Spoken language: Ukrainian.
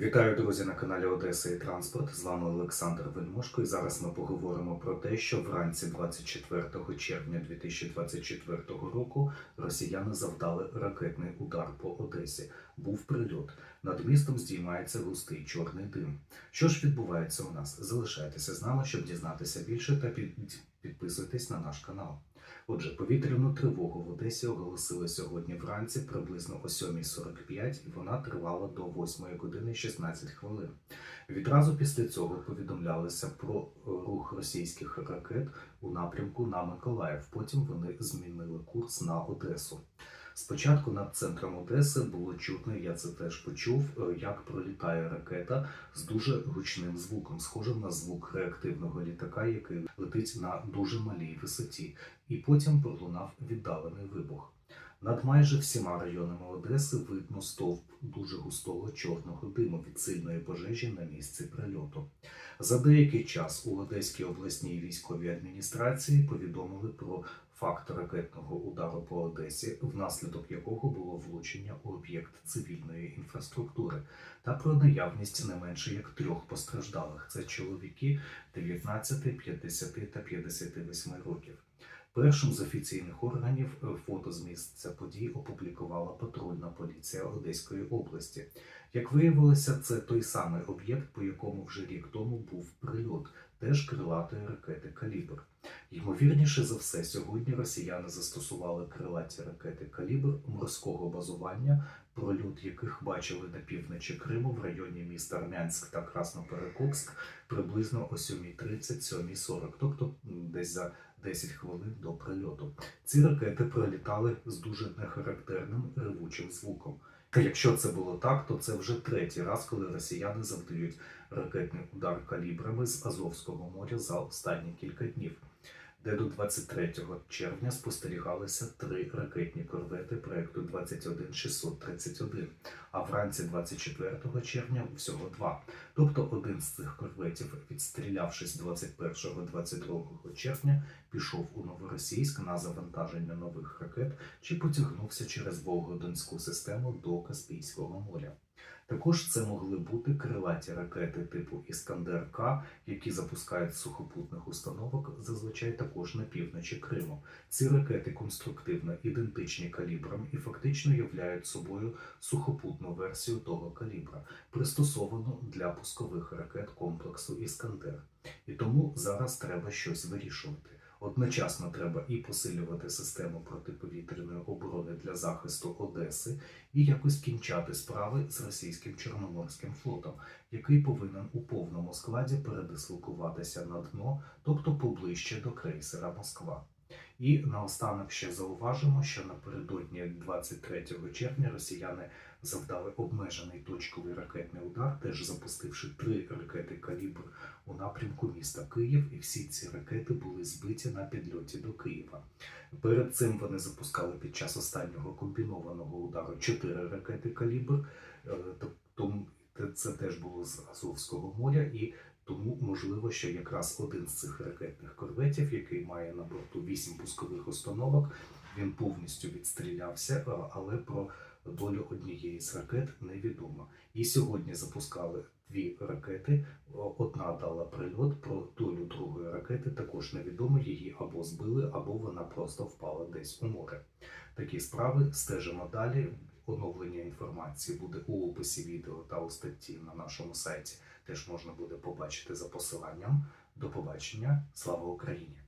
Вітаю, друзі, на каналі Одеса і Транспорт. З вами Олександр Вельмошко. І зараз ми поговоримо про те, що вранці 24 червня 2024 року росіяни завдали ракетний удар по Одесі. Був прильот. Над містом здіймається густий чорний дим. Що ж відбувається у нас? Залишайтеся з нами, щоб дізнатися більше та під... підписуйтесь на наш канал. Отже, повітряну тривогу в Одесі оголосили сьогодні вранці приблизно о 7.45 і вона тривала до 8 години 16 хвилин. Відразу після цього повідомлялися про е, рух російських ракет у напрямку на Миколаїв. Потім вони змінили курс на Одесу. Спочатку над центром Одеси було чутно, я це теж почув, е, як пролітає ракета з дуже гучним звуком, схожим на звук реактивного літака, який летить на дуже малій висоті, і потім пролунав віддалений вибух. Над майже всіма районами Одеси видно стовп дуже густого чорного диму від сильної пожежі на місці прильоту. За деякий час у Одеській обласній військовій адміністрації повідомили про факт ракетного удару по Одесі, внаслідок якого було влучення у об'єкт цивільної інфраструктури, та про наявність не менше як трьох постраждалих. Це чоловіки 19, 50 та 58 років. Першим з офіційних органів е, фото з місця подій опублікувала патрульна поліція Одеської області. Як виявилося, це той самий об'єкт, по якому вже рік тому був прильот, теж крилатої ракети Калібр. Ймовірніше за все, сьогодні росіяни застосували крилаті ракети Калібр морського базування, прольот яких бачили на півночі Криму в районі міста Армянськ та Красноперекопськ приблизно о 7.30-7.40, тобто десь за 10 хвилин до прильоту. Ці ракети прилітали з дуже нехарактерним ревучим звуком. Та якщо це було так, то це вже третій раз, коли росіяни завдають ракетний удар калібрами з Азовського моря за останні кілька днів, де до 23 червня спостерігалися три ракетні корвети проекту 21631, а вранці 24 червня всього два. Тобто один з цих корветів, відстрілявшись 21-22 червня, пішов у Новоросійськ на завантаження нових ракет чи потягнувся через Волгодонську систему до Каспійського моря. Також це могли бути крилаті ракети типу Іскандер К, які запускають сухопутних установок зазвичай також на півночі Криму. Ці ракети конструктивно ідентичні калібрам і фактично являють собою сухопутну версію того калібра, пристосовану для пускових ракет комплексу Іскандер. І тому зараз треба щось вирішувати. Одночасно треба і посилювати систему протиповітряної оборони для захисту Одеси, і якось кінчати справи з російським Чорноморським флотом, який повинен у повному складі передислокуватися на дно, тобто поближче до крейсера Москва. І наостанок ще зауважимо, що напередодні 23 червня росіяни завдали обмежений точковий ракетний удар, теж запустивши три ракети калібр у напрямку міста Київ, і всі ці ракети були збиті на підльоті до Києва. Перед цим вони запускали під час останнього комбінованого удару чотири ракети калібр, тобто це теж було з Азовського моря і. Тому можливо, що якраз один з цих ракетних корветів, який має на борту вісім пускових установок, він повністю відстрілявся, але про долю однієї з ракет невідомо. І сьогодні запускали дві ракети. Одна дала прильот, про долю другої ракети також невідомо. Її або збили, або вона просто впала десь у море. Такі справи стежимо далі. Оновлення інформації буде у описі відео та у статті на нашому сайті. Теж можна буде побачити за посиланням. До побачення. Слава Україні!